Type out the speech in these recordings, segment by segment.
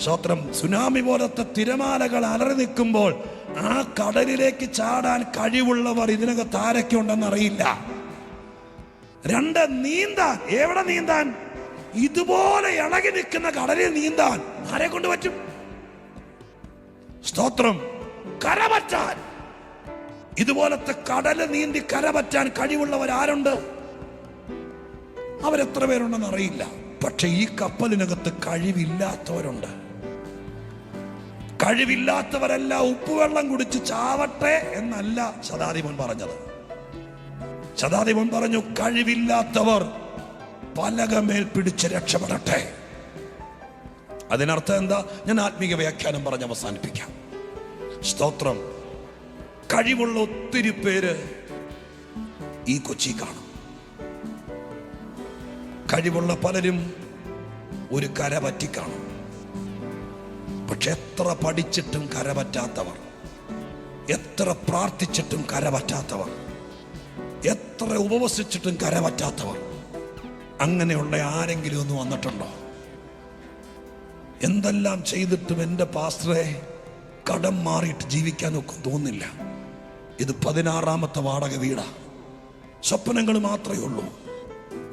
സ്വത്രം സുനാമി പോലത്തെ തിരമാലകൾ അലറി നിൽക്കുമ്പോൾ ആ കടലിലേക്ക് ചാടാൻ കഴിവുള്ളവർ ഇതിനകത്ത് ആരൊക്കെ ഉണ്ടെന്ന് അറിയില്ല രണ്ട് നീന്താൻ. എവിടെ നീന്താൻ? ഇതുപോലെ ഇളകി നിൽക്കുന്ന കടലിൽ നീന്താൻ. ആരെ കൊണ്ട് പറ്റും? സ്തോത്രം. കരപറ്റാൻ. ഇതുപോലത്തെ കടൽ നീന്തി കരപറ്റാൻ കഴിവുള്ളവർ ആരുണ്ട്? അവരെത്ര പേരുണ്ടെന്ന് അറിയില്ല പക്ഷെ ഈ കപ്പലിനകത്ത് കഴിവില്ലാത്തവരുണ്ട്. കഴിവില്ലാത്തവരല്ല ഉപ്പുവെള്ളം കുടിച്ച് ചാവട്ടെ എന്നല്ല ശതാധിപൻ പറഞ്ഞത്. ശതാധിപൻ പറഞ്ഞു കഴിവില്ലാത്തവർ പലകമേൽ പിടിച്ച് രക്ഷപ്പെടട്ടെ. അതിനർത്ഥം എന്താ? ഞാൻ ആത്മീക വ്യാഖ്യാനം പറഞ്ഞ് അവസാനിപ്പിക്കാം. സ്തോത്രം. കഴിവുള്ള ഒത്തിരി പേര് ഈ കൊച്ചി കാണും. കഴിവുള്ള പലരും ഒരു കര പറ്റി കാണും. പക്ഷെ എത്ര പഠിച്ചിട്ടും കരപറ്റാത്തവർ. എത്ര പ്രാർത്ഥിച്ചിട്ടും കരപറ്റാത്തവർ. എത്ര ഉപവസിച്ചിട്ടും കരപറ്റാത്തവർ. അങ്ങനെയുള്ള ആരെങ്കിലും ഒന്ന് വന്നിട്ടുണ്ടോ? എന്തെല്ലാം ചെയ്തിട്ടും എന്റെ പാസ്റ്ററെ കടം മാറിയിട്ട് ജീവിക്കാൻ ഒക്കും തോന്നില്ല. ഇത് പതിനാറാമത്തെ വാടക വീടാ. സ്വപ്നങ്ങൾ മാത്രമേ ഉള്ളൂ.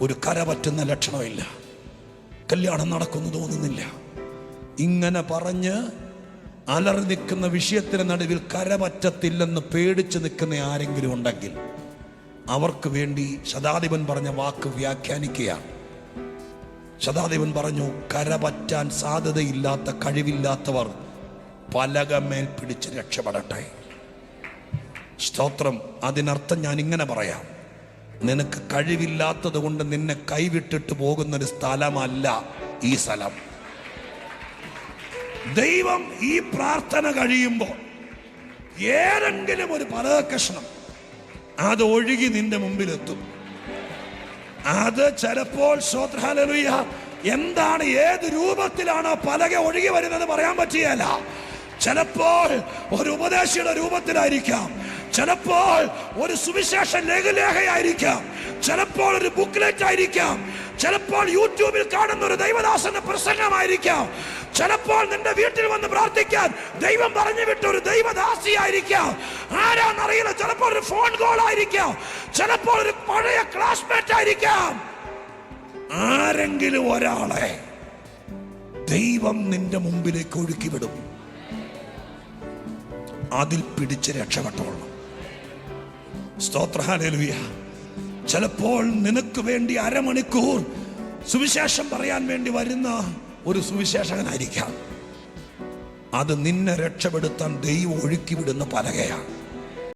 ഒരു കര പറ്റുന്ന ലക്ഷണമില്ല. കല്യാണം നടക്കുന്നു തോന്നുന്നില്ല. ഇങ്ങനെ പറഞ്ഞ് അലറി നിൽക്കുന്ന വിഷയത്തിന് നടുവിൽ കരപറ്റത്തില്ലെന്ന് പേടിച്ച് നിൽക്കുന്ന ആരെങ്കിലും ഉണ്ടെങ്കിൽ അവർക്ക് വേണ്ടി ശതാധിപൻ പറഞ്ഞ വാക്ക് വ്യാഖ്യാനിക്കുകയാണ്. ശതാധിപൻ പറഞ്ഞു കരപറ്റാൻ സാധ്യതയില്ലാത്ത കഴിവില്ലാത്തവർ പലകമേൽ പിടിച്ച് രക്ഷപ്പെടട്ടെ. സ്തോത്രം. അതിനർത്ഥം ഞാൻ ഇങ്ങനെ പറയാം. നിനക്ക് കഴിവില്ലാത്തത് കൊണ്ട് നിന്നെ കൈവിട്ടിട്ട് പോകുന്നൊരു സ്ഥലമല്ല ഈ സ്ഥലം. ദൈവം ഈ പ്രാർത്ഥന കഴിയുമ്പോൾ ഏതെങ്കിലും ഒരു പലകഷ്ണം അത് ഒഴുകി നിന്റെ മുമ്പിലെത്തും. അത് ചിലപ്പോൾ ശ്രോത്രഹാലലുയ്യ എന്താണ് ഏത് രൂപത്തിലാണ് പലക ഒഴുകി വരുന്നത് പറയാൻ പറ്റിയല്ല ചിലപ്പോൾ ഒരു ഉപദേശിയുടെ രൂപത്തിലായിരിക്കാം. ചിലപ്പോൾ ഒരു സുവിശേഷ ലഘുലേഖയായിരിക്കാം ചിലപ്പോൾ ഒരു ബുക്ക്ലെറ്റ് ആയിരിക്കാം. ചിലപ്പോൾ യൂട്യൂബിൽ കാണുന്ന ഒരു ദൈവദാസന്റെ പ്രസംഗമായിരിക്കാം. ചിലപ്പോൾ നിന്റെ വീട്ടിൽ വന്ന് പ്രാർത്ഥിക്കാൻ ദൈവം പറഞ്ഞു വിട്ട ഒരു ദൈവദാസിയായിരിക്കാം. ആരാന്നറിയില്ല ചിലപ്പോൾ ഒരു ഫോൺ കോൾ ആയിരിക്കാം. ചിലപ്പോൾ ഒരു പഴയ ക്ലാസ്മേറ്റ് ആയിരിക്കാം. ആരെങ്കിലും ഒരാളെ ദൈവം നിന്റെ മുമ്പിലേക്ക് ഒഴുക്കി വിടും അതിൽ പിടിച്ച് രക്ഷപ്പെട്ടോളണം. സ്തോത്രഹാലുയ ചിലപ്പോൾ നിനക്ക് വേണ്ടി അരമണിക്കൂർ സുവിശേഷം പറയാൻ വേണ്ടി വരുന്ന ഒരു സുവിശേഷകനായിരിക്കാം. അത് നിന്നെ രക്ഷപ്പെടുത്താൻ ദൈവം ഒഴുക്കി വിടുന്ന പലകയാണ്.